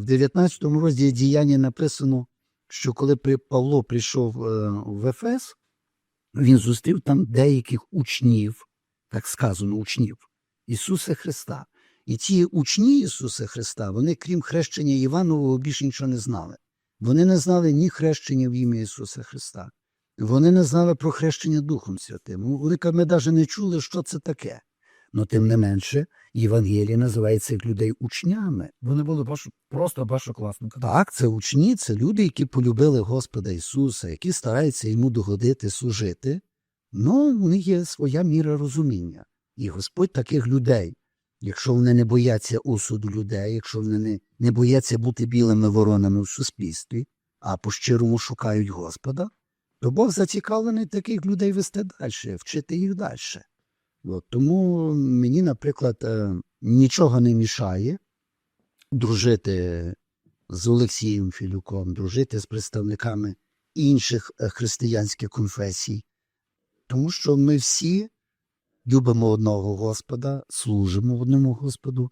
в 19 розділі діяння написано, що коли при- Павло прийшов е, в Ефес, він зустрів там деяких учнів, так сказано, учнів Ісуса Христа. І ті учні Ісуса Христа, вони, крім хрещення Іванового, більше нічого не знали. Вони не знали ні хрещення в ім'я Ісуса Христа. Вони не знали про хрещення Духом Святим. Вони ми навіть не чули, що це таке. Но тим не менше, Євангеліє називає цих людей учнями. Вони були першо- просто першокласники. Так, це учні, це люди, які полюбили Господа Ісуса, які стараються йому догодити, служити. Ну, у них є своя міра розуміння. І Господь таких людей, якщо вони не бояться осуду людей, якщо вони не, не бояться бути білими воронами в суспільстві, а по-щирому шукають Господа, то Бог зацікавлений таких людей вести далі, вчити їх далі. Тому мені, наприклад, е, нічого не мішає дружити з Олексієм Філюком, дружити з представниками інших е, християнських конфесій, тому що ми всі любимо одного Господа, служимо одному Господу